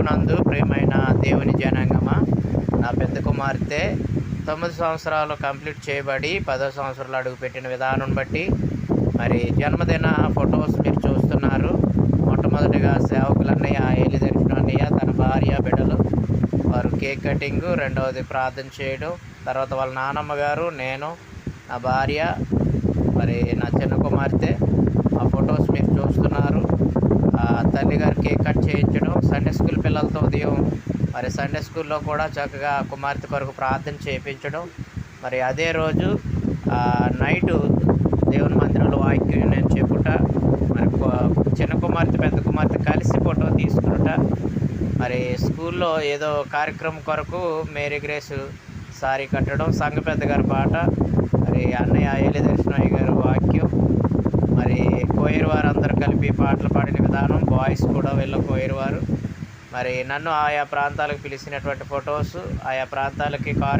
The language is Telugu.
ప్రభునందు ప్రేమైన దేవుని జనాంగమా? నా పెద్ద కుమార్తె తొమ్మిది సంవత్సరాలు కంప్లీట్ చేయబడి పదో సంవత్సరాలు అడుగుపెట్టిన విధానం బట్టి మరి జన్మదిన ఫొటోస్ మీరు చూస్తున్నారు. మొట్టమొదటిగా సేవకులన్నయ్య ఏలి దర్శనం అన్నయ్య తన భార్య బిడ్డలు. వారు కేక్ కటింగ్ రెండవది ప్రార్థన చేయడం తర్వాత వాళ్ళ నానమ్మ గారు నేను నా భార్య మరి నా చిన్న కుమార్తె. ఆ ఫొటోస్ మీరు చూస్తున్నారు. ఆ తల్లి గారు కేక్ సండే స్కూల్ పిల్లలతో ఉదయం మరి సండే స్కూల్లో కూడా చక్కగా కుమార్తె కొరకు ప్రార్థన చేయించడం మరి అదే రోజు నైటు దేవుని మందిరంలో వాక్యం నేను చెప్పుట మరి చిన్న కుమార్తె పెద్ద కుమార్తె కలిసి ఫోటో తీసుకునుట. మరి స్కూల్లో ఏదో కార్యక్రమం కొరకు మేరీ గ్రేస్ సారీ కట్టడం సంఘ పెద్ద గారి పాట మరి అన్నయ్య ఏలి దర్శనయ్య గారు వాక్యం మరి కోయిరు వారు అందరూ కలిపి పాటలు పాడిన విధానం బాయ్స్ కూడా వీళ్ళ కోయిరు వారు. మరి నన్ను ఆయా ప్రాంతాలకు పిలిచినటువంటి ఫొటోస్ ఆయా ప్రాంతాలకి కారు